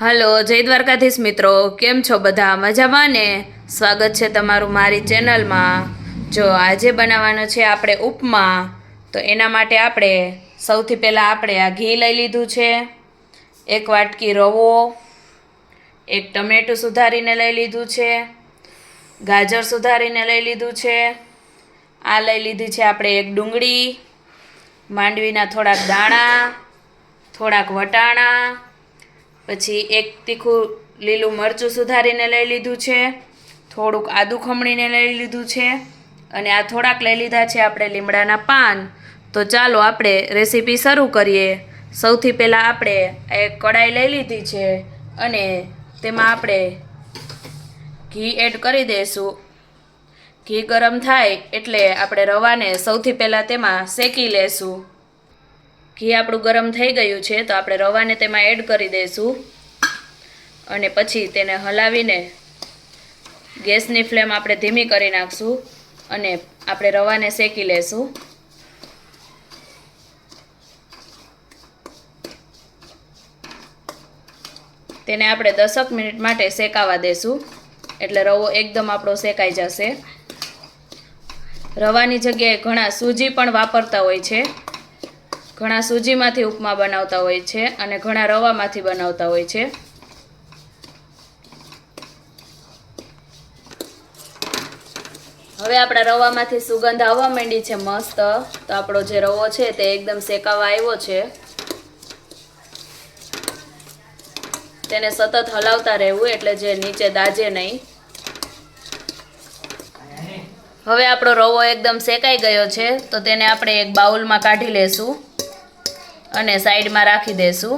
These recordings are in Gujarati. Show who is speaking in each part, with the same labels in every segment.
Speaker 1: હલો, જય દ્વારકાધીશ મિત્રો. કેમ છો બધા? મજામાં ને? સ્વાગત છે તમારું મારી ચેનલમાં. જો આજે બનાવવાનો છે આપણે ઉપમા. તો એના માટે આપણે સૌથી પહેલાં આપણે આ ઘી લઈ લીધું છે. એક વાટકી રવો. એક ટમેટું સુધારીને લઈ લીધું છે. ગાજર સુધારીને લઈ લીધું છે. આ લઈ લીધી છે આપણે એક ડુંગળી, માંડવીના થોડાક દાણા, થોડાક વટાણા પછી એક તીખું લીલું મરચું સુધારીને લઈ લીધું છે. થોડુંક આદું ખમણીને લઈ લીધું છે. અને આ થોડાક લઈ લીધા છે આપણે લીમડાના પાન. તો ચાલો આપણે રેસીપી શરૂ કરીએ. સૌથી પહેલાં આપણે એક કડાઈ લઈ લીધી છે અને તેમાં આપણે ઘી એડ કરી દઈશું ઘી ગરમ થાય એટલે આપણે રવાને સૌથી પહેલાં તેમાં શેકી લેશું. ઘી આપણું ગરમ થઈ ગયું છે, તો આપણે રવાને તેમાં એડ કરી દઈશું. અને પછી તેને હલાવીને ગેસની ફ્લેમ આપણે ધીમી કરી નાખશું અને આપણે રવાને શેકી લેશું. તેને આપણે દસક મિનિટ માટે શેકાવા દેશું, એટલે રવો એકદમ આપણો શેકાઈ જશે. રવાની જગ્યાએ ઘણા સૂજી પણ વાપરતા હોય છે. ઘણા સૂજીમાંથી ઉપમા બનાવતા હોય છે અને ઘણા રવામાંથી બનાવતા હોય છે. હવે આપણા રવામાંથી સુગંધ આવવા માંડી છે મસ્ત. તો આપણો જે રવો છે તે એકદમ શેકાવા આવ્યો છે. તેને સતત હલાવતા રહેવું એટલે જે નીચે દાજે નહીં. હવે આપણો રવો એકદમ શેકાઈ ગયો છે, તો તેને આપણે એક બાઉલમાં કાઢી લેશું. અને સાઈડમાં રાખી દેશું.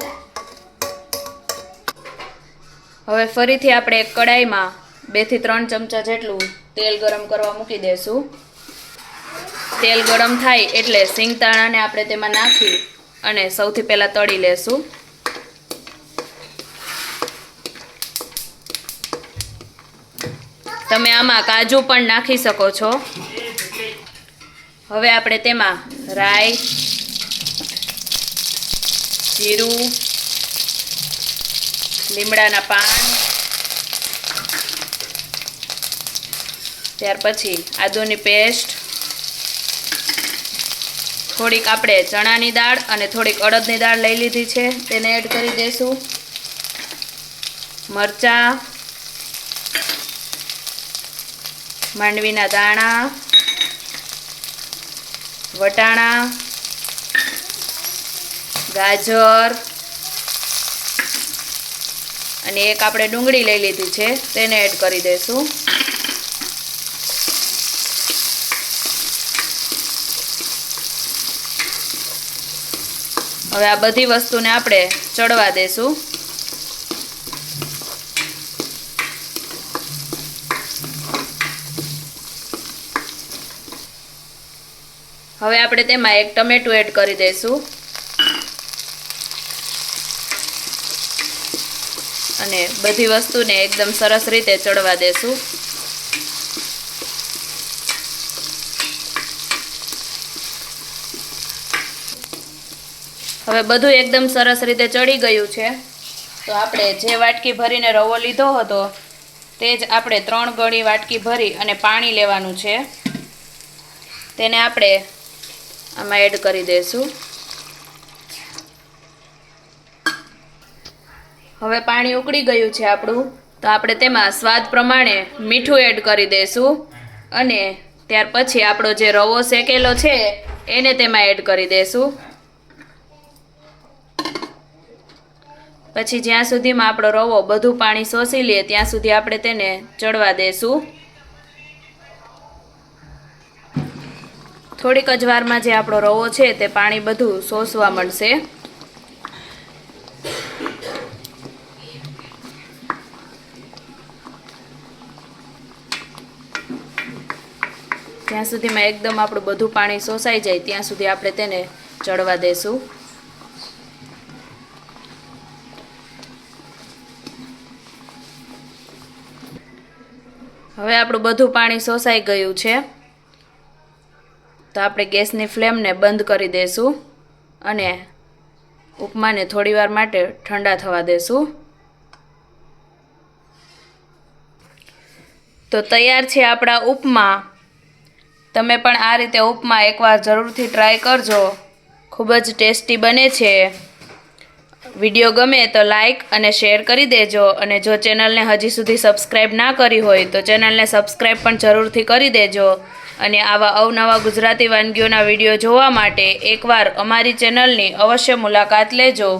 Speaker 1: હવે ફરીથી આપણે એક કડાઈમાં બેથી ત્રણ ચમચા જેટલું તેલ ગરમ કરવા મૂકી દેશું. તેલ ગરમ થાય એટલે સિંગદાણાને આપણે તેમાં નાખી અને સૌથી પહેલાં તળી લેશું. તમે આમાં કાજુ પણ નાખી શકો છો. હવે આપણે તેમાં રાઈ જીરું, લીમડાના પાન, ત્યાર પછી આદુની પેસ્ટ, થોડીક આપણે ચણાની દાળ અને થોડીક અડદની દાળ લઈ લીધી છે, તેને એડ કરી દઈશું મરચાં, માંડવીના દાણા, વટાણા ગાજર અને એક આપણે ડુંગળી લઈ લીધી છે, તેને એડ કરી દઈશું. હવે આ બધી વસ્તુને આપણે ચડવા દઈશું. હવે આપણે તેમાં એક ટમેટું એડ કરી દઈશું. અને બધી વસ્તુને એકદમ સરસ રીતે ચડવા દેશું. હવે બધું એકદમ સરસ રીતે ચડી ગયું છે. તો આપણે જે વાટકી ભરીને રવો લીધો હતો, તે જ આપણે ત્રણ ગળી વાટકી ભરી અને પાણી લેવાનું છે. તેને આપણે આમાં એડ કરી દઈશું હવે પાણી ઉકળી ગયું છે આપણું. તો આપણે તેમાં સ્વાદ પ્રમાણે મીઠું એડ કરી દઈશું અને ત્યાર પછી આપણો જે રવો શેકેલો છે, એને તેમાં એડ કરી દઈશું પછી જ્યાં સુધીમાં આપણો રવો બધું પાણી શોષી લે, ત્યાં સુધી આપણે તેને ચડવા દઈશું થોડીક જ વારમાં જે આપણો રવો છે, તે પાણી બધું શોષવા મળશે. જ્યાં સુધીમાં એકદમ આપણું બધું પાણી શોષાઈ જાય, ત્યાં સુધી આપણે તેને ચડવા દઈશું હવે આપણું બધું પાણી શોષાઈ ગયું છે. તો આપણે ગેસની ફ્લેમને બંધ કરી દઈશું અને ઉપમાને થોડીવાર માટે ઠંડા થવા દેશું. તો તૈયાર છે આપણા ઉપમા. તમે પણ આ રીતે ઉપમા એકવાર જરૂરથી ટ્રાય કરજો. ખૂબ જ ટેસ્ટી બને છે. વીડિયો ગમે તો લાઈક અને શેર કરી દેજો અને જો ચેનલને હજી સુધી સબસ્ક્રાઈબ ના કરી હોય તો ચેનલને સબસ્ક્રાઈબ પણ જરૂરથી કરી દેજો. અને આવા અવનવા ગુજરાતી વાનગીઓના વીડિયો જોવા માટે એકવાર અમારી ચેનલની અવશ્ય મુલાકાત લેજો.